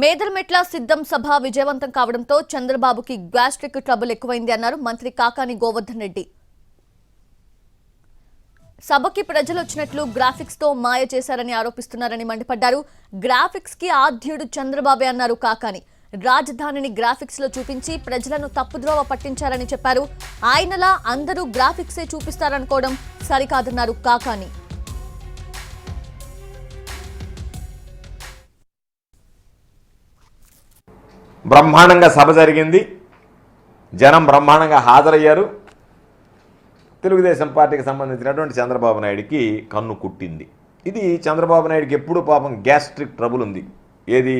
మేదరమెట్ల సిద్ధం సభ విజయవంతం కావడంతో చంద్రబాబుకి గ్యాస్ట్రిక్ ట్రబుల్ ఎక్కువైంది అన్నారు మంత్రి కాకాని గోవర్ధన్ రెడ్డి. సభకి ప్రజలు వచ్చినట్లు గ్రాఫిక్స్తో మాయ చేశారని ఆరోపిస్తున్నారని మండిపడ్డారు. గ్రాఫిక్స్కి ఆద్యుడు చంద్రబాబే అన్నారు కాకాని. రాజధానిని గ్రాఫిక్స్లో చూపించి ప్రజలను తప్పుద్రోవ పట్టించారని చెప్పారు. ఆయనలా అందరూ గ్రాఫిక్సే చూపిస్తారనుకోవడం సరికాదన్నారు కాకాని. బ్రహ్మాండంగా సభ జరిగింది. జనం బ్రహ్మాండంగా హాజరయ్యారు. తెలుగుదేశం పార్టీకి సంబంధించినటువంటి చంద్రబాబు నాయుడికి కన్ను కుట్టింది. ఇది చంద్రబాబు నాయుడికి ఎప్పుడూ పాపం గ్యాస్ట్రిక్ ట్రబుల్ ఉంది. ఏది?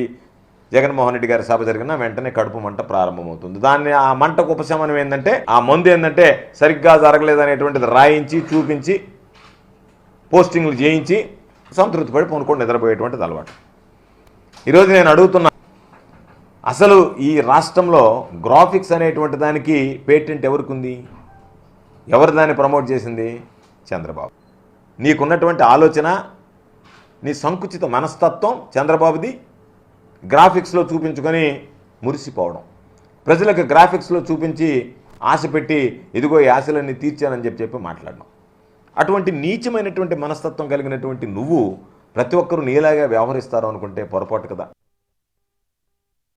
జగన్మోహన్ రెడ్డి గారి సభ జరిగినా వెంటనే కడుపు మంట ప్రారంభమవుతుంది. దాన్ని ఆ మంటకు ఉపశమనం ఏంటంటే ఆ మందు ఏంటంటే సరిగ్గా జరగలేదనేటువంటిది రాయించి చూపించి పోస్టింగ్లు చేయించి సంతృప్తి పడి పొనుకొని నిద్రపోయేటువంటిది అలవాటు. ఈరోజు నేను అడుగుతున్నా అసలు ఈ రాష్ట్రంలో గ్రాఫిక్స్ అనేటువంటి దానికి పేటెంట్ ఎవరికి ఉంది ఎవరు దాన్ని ప్రమోట్ చేసింది? చంద్రబాబు. నీకున్నటువంటి ఆలోచన నీ సంకుచిత మనస్తత్వం చంద్రబాబుది గ్రాఫిక్స్లో చూపించుకొని మురిసిపోవడం. ప్రజలకు గ్రాఫిక్స్లో చూపించి ఆశ పెట్టి ఇదిగో ఈ ఆశలన్నీ తీర్చానని చెప్పి చెప్పి మాట్లాడడం. అటువంటి నీచమైనటువంటి మనస్తత్వం కలిగినటువంటి నువ్వు ప్రతి ఒక్కరూ నీలాగా వ్యవహరిస్తారు అనుకుంటే పొరపాటు కదా.